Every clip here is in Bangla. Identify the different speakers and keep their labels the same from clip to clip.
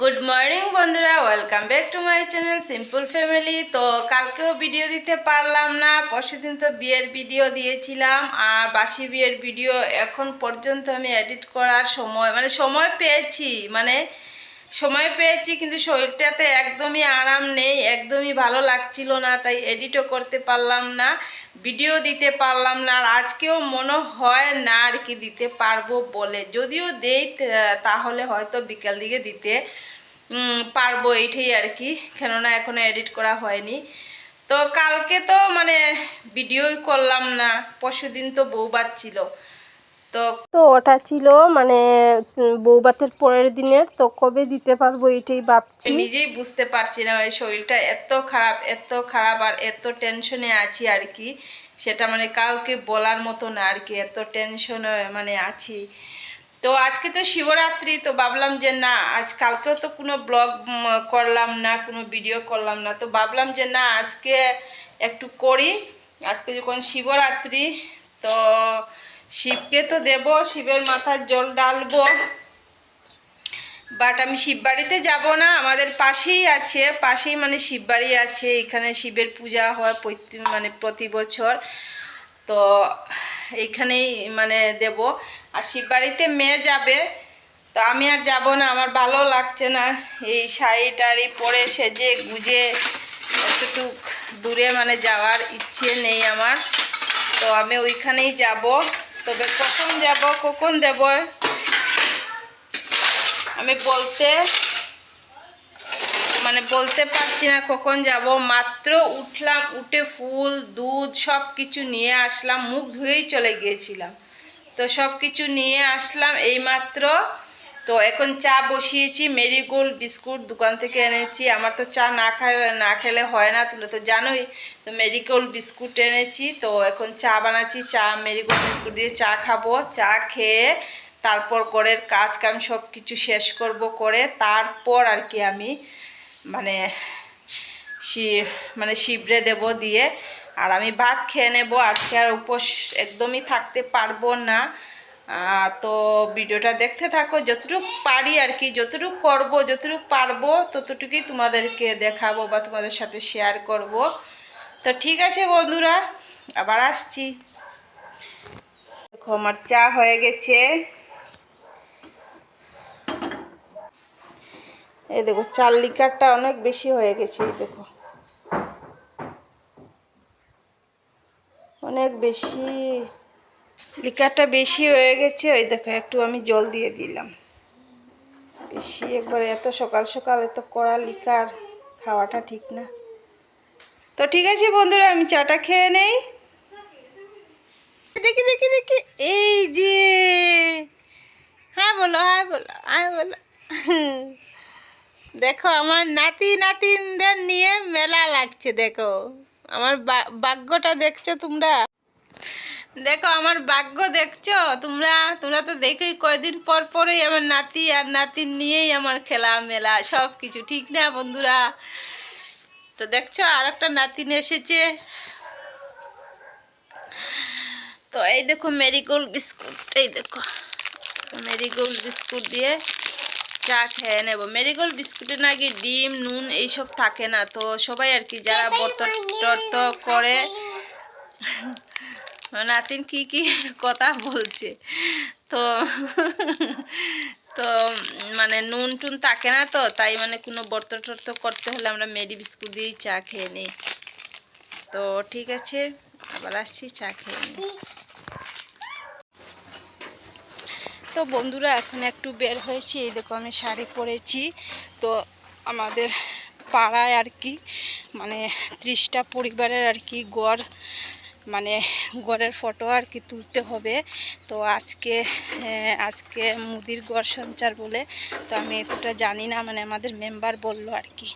Speaker 1: গুড মর্নিং বন্ধুরা welcome back to my channel simple family তো কালকেও ভিডিও দিতে পারলাম না, পরশুদিন তো বিয়ের ভিডিও দিয়েছিলাম, আর বাসি বিয়ের ভিডিও এখন পর্যন্ত আমি এডিট করার সময় মানে সময় পেয়েছি মানে সময় পেয়েছি, কিন্তু শরীরটাতে একদমই আরাম নেই, একদমই ভালো লাগছিল না, তাই এডিটও করতে পারলাম না ভিডিও দিতে পারলাম না, আর আজকেও মনে হয় না আর কি দিতে পারব বলে। যদিও দেই তাহলে হয়তো বিকাল দিকে দিতে পারব এইটাই আর কি। কেননা এখনও এডিট করা হয়নি। তো কালকে তো মানে ভিডিওই করলাম না। পরশুদিন তো বউবাত ছিল। তো
Speaker 2: তো ওটা ছিল মানে উম, বৌভাতের পরের দিনের। তো কবে দিতে পারব এটাই ভাবছি।
Speaker 1: নিজেই বুঝতে পারছি না এই শরীরটা এত খারাপ এত খারাপ আর এত টেনশনে আছি আর কি। সেটা মানে কাউকে বলার মতো না আর কি এত টেনশনে মানে আছি। তো আজকে তো শিবরাত্রি, তো ভাবলাম যে না, আজ কালকেও তো কোনো ব্লগ করলাম না, কোনো ভিডিও করলাম না। তো ভাবলাম যে না, আজকে একটু করি। আজকে যখন শিবরাত্রি, তো শিবকে তো দেব, শিবের মাথার জল ডালবো বাট আমি শিববাড়িতে যাব না, আমাদের পাশেই আছে, পাশেই মানে শিববাড়ি আছে, এখানে শিবের পূজা হয় মানে প্রতি বছর। তো এখানেই মানে দেব। আর শিববাড়িতে মেয়ে যাবে, তো আমি আর যাব না, আমার ভালো লাগছে না। এই শাড়ি টাড়ি পরে সেজে গুজে এতটুক দূরে মানে যাওয়ার ইচ্ছে নেই আমার। তো আমি ওইখানেই যাব। তবে কখন যাব, কখন দেব? আমি বলতে মানে বলতে পারছি না কখন যাব। মাত্র উঠলাম, উঠে ফুল, দুধ সব কিছু নিয়ে আসলাম, মুখ ধুয়েই চলে গিয়েছিলাম। তো সব কিছু নিয়ে আসলাম এই মাত্র তো এখন চা বসিয়েছি, মেরিগোল্ড বিস্কুট দোকান থেকে এনেছি। আমার তো চা না খাইলে না খেলে হয় না, তুমি তো জানোই। তো মেরিগোল্ড বিস্কুট এনেছি, তো এখন চা বানাচ্ছি। চা, মেরিগোল্ড বিস্কুট দিয়ে চা খাব, চা খেয়ে তারপর করের কাজ কাম সব কিছু শেষ করব করে। তারপর আর কি আমি মানে মানে শিবরে দেব দিয়ে আর আমি ভাত খেয়ে নেব। আজকে আর উপোস একদমই থাকতে পারব না। তো ভিডিওটা দেখতে থাকো। যতটুকু পারি আর কি, যতটুকু করব, যতটুকু পারব, ততটুকুই তোমাদেরকে দেখাবো বা তোমাদের সাথে শেয়ার করব। তো ঠিক আছে বন্ধুরা, আবার আসছি। দেখো, আমার চা হয়ে গেছে। এই দেখো চার লিটারটা অনেক বেশি হয়ে গেছে দেখো। অনেক বেশি লিকারটা বেশি হয়ে গেছে। ওই দেখো, একটু আমি জল দিয়ে দিলাম। বেশি একবার এত সকাল সকাল, এত কড়া লিকার খাওয়াটা ঠিক না। তো ঠিক আছে বন্ধুরা, আমি চাটা খেয়ে নেই। দেখি দেখি দেখি। এই যে। হ্যাঁ বলো হ্যাঁ বলো হ্যাঁ বলো। দেখো, আমার নাতি নাতিনদের নিয়ে মেলা লাগছে, দেখো। আমার বা- ভাগ্যটা দেখছ তোমরা? দেখো আমার ভাগ্য দেখছ? তোমরা তোমরা তো দেখোই কয়দিন পর পরই আমার নাতি আর নাতিন নিয়েই আমার খেলা মেলা সব কিছু ঠিক না বন্ধুরা? তো দেখছ আর একটা নাতিন এসেছে। তো এই দেখো মেরিগোল্ড বিস্কুট এই দেখো মেরিগোল্ড বিস্কুট দিয়ে চা খেয়ে নেব। মেরিগোল্ড বিস্কুটে নাকি ডিম নুন এইসব থাকে না তো সবাই আর কি যারা বর্ত করে নাতিন কি কি কথা বলছে? তো তো মানে নুন টুন থাকে না তো, তাই মানে কোনো বর্ত টর্ত করতে হলে আমরা মেরি বিস্কুট দিয়েই চা খেয়ে নিই। তো ঠিক আছে, আবার আসছি, চা খেয়ে নিই। তো বন্ধুরা, এখন একটু বের হয়েছি, এই দেখো আমি শাড়ি পরেছি। তো আমাদের পাড়ায় আর কি মানে ত্রিশটা পরিবারের আর কি গড় মানে গড়ের ফটো আর কি তুলতে হবে। তো আজকে আজকে মুদির গড় সঞ্চার বলে, তো আমি এতটা জানি না মানে আমাদের মেম্বার বলল আর কি।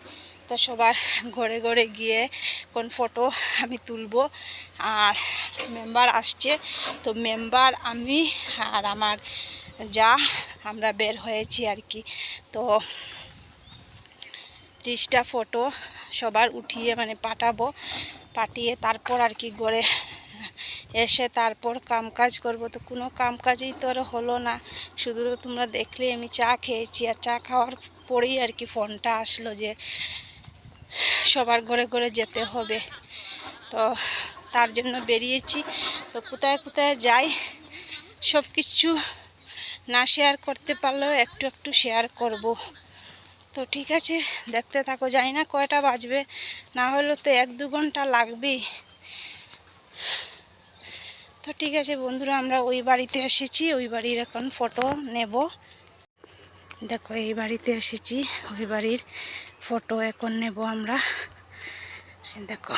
Speaker 1: তো সবার ঘরে ঘরে গিয়ে কোন ফটো আমি তুলবো। আর মেম্বার আসছে, তো মেম্বার আমি আর আমার যা আমরা বের হয়েছি আর কি। তো ত্রিশটা ফটো সবার উঠিয়ে মানে পাঠাবো, পাঠিয়ে তারপর আর কি গড়ে এসে তারপর কাম কাজ করব। তো কোনো কাম কাজই তো আর হলো না। শুধু তো তোমরা দেখলে আমি চা খেয়েছি আর চা খাওয়ার পরেই আর কি ফোনটা আসলো যে সবার ঘরে ঘরে যেতে হবে। তো তার জন্য বেরিয়েছি। তো কোথায় কোথায় যাই সব কিছু না শেয়ার করতে পারলেও একটু একটু শেয়ার করব। তো ঠিক আছে, দেখতে থাকো, জানি না কয়টা বাজবে, না হলে তো এক দু ঘণ্টা লাগবেই। তো ঠিক আছে বন্ধুরা, আমরা ওই বাড়িতে এসেছি, ওই বাড়ির এখন ফটো নেব। দেখো, এই বাড়িতে এসেছি, ওই বাড়ির ফটো এখন নেব আমরা। দেখো।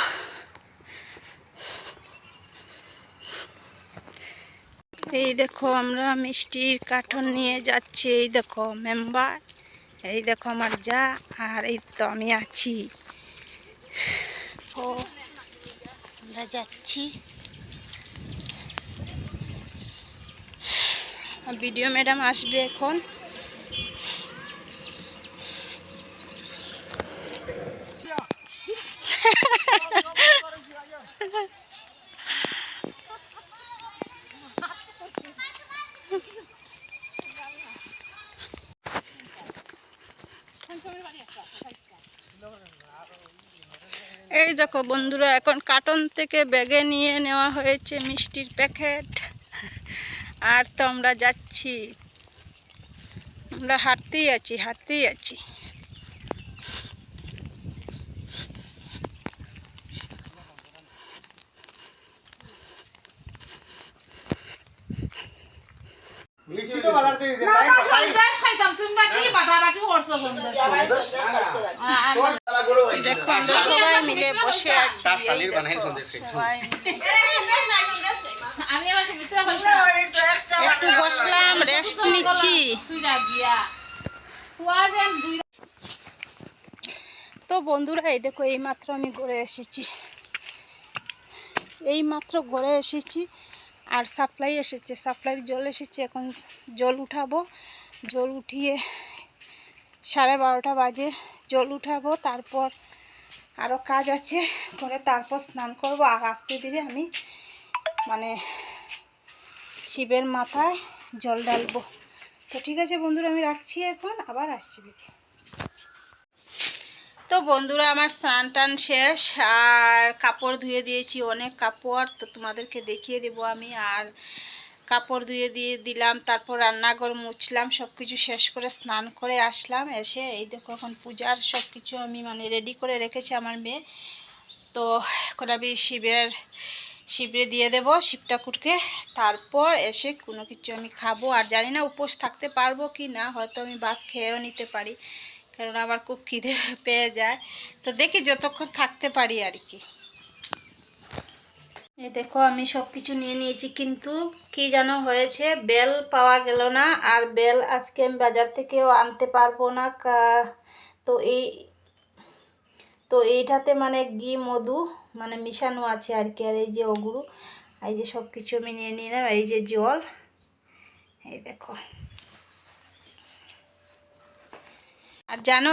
Speaker 1: এই দেখো, আমরা মিষ্টির কার্টন নিয়ে যাচ্ছি, এই দেখো মেম্বার এই দেখো আমার যা আর এই তো আমি আছি। ও আমরা যাচ্ছি। ভিডিও ম্যাডাম আসবে এখন এই দেখো বন্ধুরা এখন কার্টন থেকে ব্যাগে নিয়ে নেওয়া হয়েছে মিষ্টির প্যাকেট আর তো আমরা যাচ্ছি আমরা হাঁটতেই আছি হাঁটতেই আছি
Speaker 3: মিষ্টি তো বাজার থেকে যে তাই পাঠাই
Speaker 1: দেখো আমরা সবাই মিলে বসে আছি।
Speaker 3: তার শালির বানাই সন্দেশ খাই।
Speaker 1: সবাই একটু বসলাম রেস্ট নিচ্ছি। তো বন্ধুরা এই দেখো এই মাত্র আমি ঘরে এসেছি। এই মাত্র ঘরে এসেছি আর সাপ্লাই এসেছে। সাপ্লাইয়ের জল এসেছে এখন জল উঠাবো। জল উঠিয়ে সাড়ে বারোটা বাজে। জল উঠাবো, তারপর আরও কাজ আছে, করে তারপর স্নান করব। আর আস্তে ধীরে আমি মানে শিবের মাথায় জল ডালবো তো ঠিক আছে বন্ধুরা, আমি রাখছি এখন, আবার আসছি তো বন্ধুরা, আমার স্নান টান শেষ, আর কাপড় ধুয়ে দিয়েছি অনেক কাপড়, তো তোমাদেরকে দেখিয়ে দেবো আমি। আর কাপড় ধুয়ে দিয়ে দিলাম, তারপর রান্নাঘর মুছলাম সব কিছু শেষ করে স্নান করে আসলাম। এসে এই দেখো এখন পূজার সব কিছু আমি মানে রেডি করে রেখেছি আমার মেয়ে। তো এখন আমি শিবের, শিবরে দিয়ে দেবো শিব ঠাকুরকে। তারপর এসে কোনো কিছু আমি খাব। আর জানি না উপোস থাকতে পারব কি না, হয়তো আমি ভাত খেয়েও নিতে পারি। কারণ আবার খুব খিদে পেয়ে যায়। তো দেখি যতক্ষণ থাকতে পারি আর কি। এই দেখো, আমি সব কিছু নিয়ে নিয়েছি, কিন্তু কি যেন হয়েছে, বেল পাওয়া গেল না, আর বেল আজকে আমি বাজার থেকেও আনতে পারব না তো এই, তো এইটাতে মানে ঘি, মধু মানে মিশানো আছে আর কি, আর এই যে ওগুলো এই যে সব কিছু আমি নিয়ে নিলাম, এই যে জল, এই দেখো আর জানো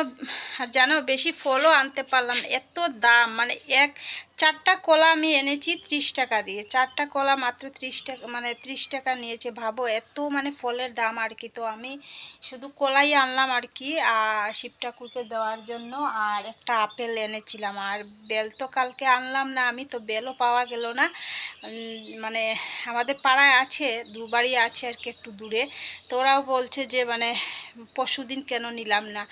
Speaker 1: আর জানো, বেশি ফলও আনতে পারলাম। এত দাম মানে এক চারটা কলা আমি এনেছি ত্রিশ টাকা দিয়ে। চারটা কলা মাত্র ত্রিশ টাকা মানে ত্রিশ টাকা নিয়েছে। ভাবো এত মানে ফলের দাম আর কি। তো আমি শুধু কলাই আনলাম আর কি, আর শিব ঠাকুরকে দেওয়ার জন্য, আর একটা আপেল এনেছিলাম। আর বেল তো কালকে আনলাম না আমি, তো বেলও পাওয়া গেল না। মানে আমাদের পাড়ায় আছে, দুবারই আছে আর কি একটু দূরে। তো ওরাও বলছে যে মানে পরশু দিন কেন নিলাম না।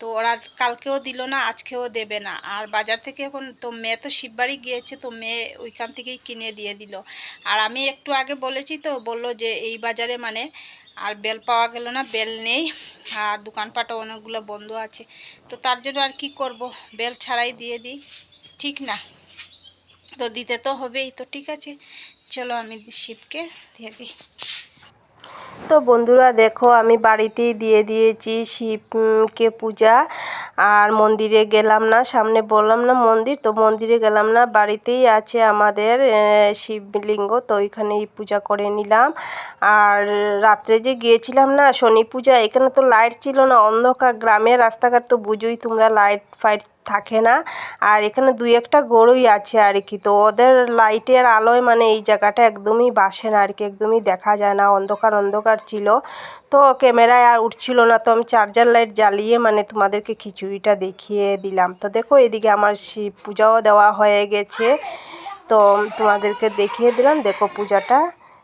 Speaker 1: তো ওরা কালকেও দিল না, আজকেও দেবে না। আর বাজার থেকে এখন তো মেয়ে তো শিববাড়ি গিয়েছে তো মেয়ে ওইখান থেকেই কিনে দিয়ে দিল। আর আমি একটু আগে বলেছি তো, বলল যে এই বাজারে মানে আর বেল পাওয়া গেল না, বেল নেই, আর দোকানপাটও অনেকগুলো বন্ধ আছে। তো তার জন্য আর কি করব, বেল ছাড়াই দিয়ে দিই, ঠিক না? তো দিতে তো হবেই, তো ঠিক আছে। চলো আমি শিবকে দিয়ে দিই।
Speaker 2: তো বন্ধুরা দেখো, আমি বাড়িতেই দিয়ে দিয়েছি শিবকে পূজা। আর মন্দিরে গেলাম না, সামনে বললাম না মন্দির, তো মন্দিরে গেলাম না, বাড়িতেই আছে আমাদের শিবলিঙ্গ, তো ওইখানেই পূজা করে নিলাম। আর রাত্রে যে গিয়েছিলাম না, শনি পূজা, এখানে তো লাইট ছিল না, অন্ধকার, গ্রামের রাস্তাঘাট তো বুঝোই তোমরা লাইট ফাইট থাকে না। আর এখানে দুই একটা গরুই আছে আর কি। তো ওদের লাইটের আলোয় মানে এই জায়গাটা একদমই বাসে না আর কি, একদমই দেখা যায় না। অন্ধকার অন্ধকার ছিল। তো ক্যামেরায় আর উঠছিল না। তো আমি চার্জার লাইট জ্বালিয়ে মানে তোমাদেরকে খিচুড়িটা দেখিয়ে দিলাম। তো দেখো এদিকে আমার শিব পূজাও দেওয়া হয়ে গেছে। তো তোমাদেরকে দেখিয়ে দিলাম। দেখো পূজাটা।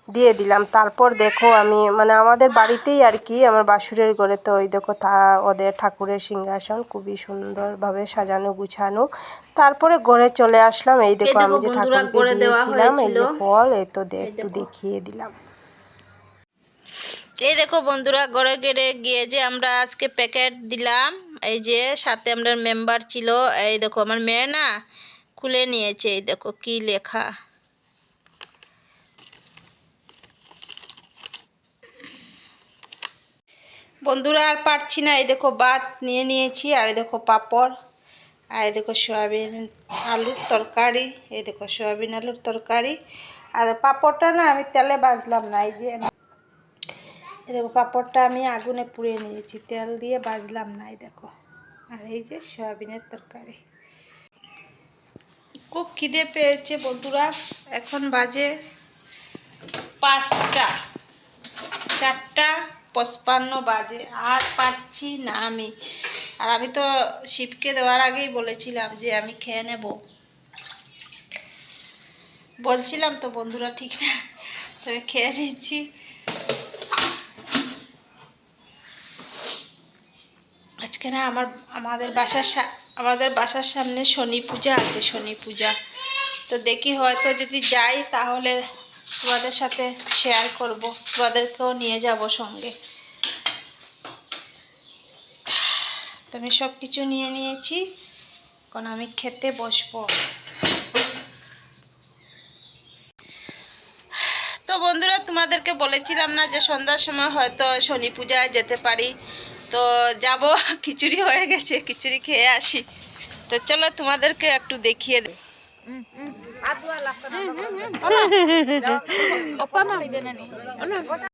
Speaker 2: দিয়ে দিলাম। তারপর দেখো আমি মানে আমাদের বাড়িতেই আর কি আমার বাসুরের ঘরে তো ওই দেখো তা ওদের ঠাকুরের সিংহাসন খুবই সুন্দরভাবে সাজানো গুছানো। তারপরে ঘরে চলে আসলাম। এই দেখো আমি যে ঠাকুরকে দিয়েছিলাম এই ফল এই তো একটু দেখিয়ে দিলাম।
Speaker 1: এই দেখো বন্ধুরা ঘরে গেড়ে গিয়ে যে আমরা আজকে প্যাকেট দিলাম এই যে সাথে আমরা মেম্বার ছিল এই দেখো আমার মেয়ে না খুলে নিয়েছে এই দেখো কি লেখা। বন্ধুরা আর পারছি না, এই দেখো ভাত নিয়ে নিয়েছি, আর এই দেখো পাপড়, আর এই দেখো সয়াবিন আলুর তরকারি, এই দেখো সয়াবিন আলুর তরকারি। আর পাপড়টা না আমি তেলে ভাজলাম না, এই যে এই দেখো পাঁপড়টা আমি আগুনে পুড়িয়ে নিয়েছি, তেল দিয়ে বাজলাম না, এই দেখো। আর এই যে সয়াবিনের তরকারি। খুব খিদে পেয়েছে বন্ধুরা, এখন বাজে পাঁচটা, চারটা। পঁচপান্ন বাজে, আর পারছি না আমি। আর আমি তো শিবকে দেওয়ার আগেই বলেছিলাম যে আমি খেয়ে নেব। বলছিলাম তো বন্ধুরা ঠিক না তবে খেয়ে নিচ্ছি। আজকে না আমার, আমাদের বাসার আমাদের বাসার সামনে শনি পূজা আছে, শনি পূজা। তো দেখি হয়তো যদি যাই তাহলে তোমাদের সাথে শেয়ার করব, তোমাদেরকেও নিয়ে যাব সঙ্গে। তো আমি সব কিছু নিয়ে নিয়েছি, এখন আমি খেতে বসবো। তো বন্ধুরা, তোমাদেরকে বলেছিলাম না যে সন্ধ্যার সময় হয়তো শনি পূজায় যেতে পারি। তো যাব, খিচুড়ি হয়ে গেছে, খিচুড়ি খেয়ে আসি। তো চলো তোমাদেরকে একটু দেখিয়ে Atua lah. Apa? Apa? Apa? Apa?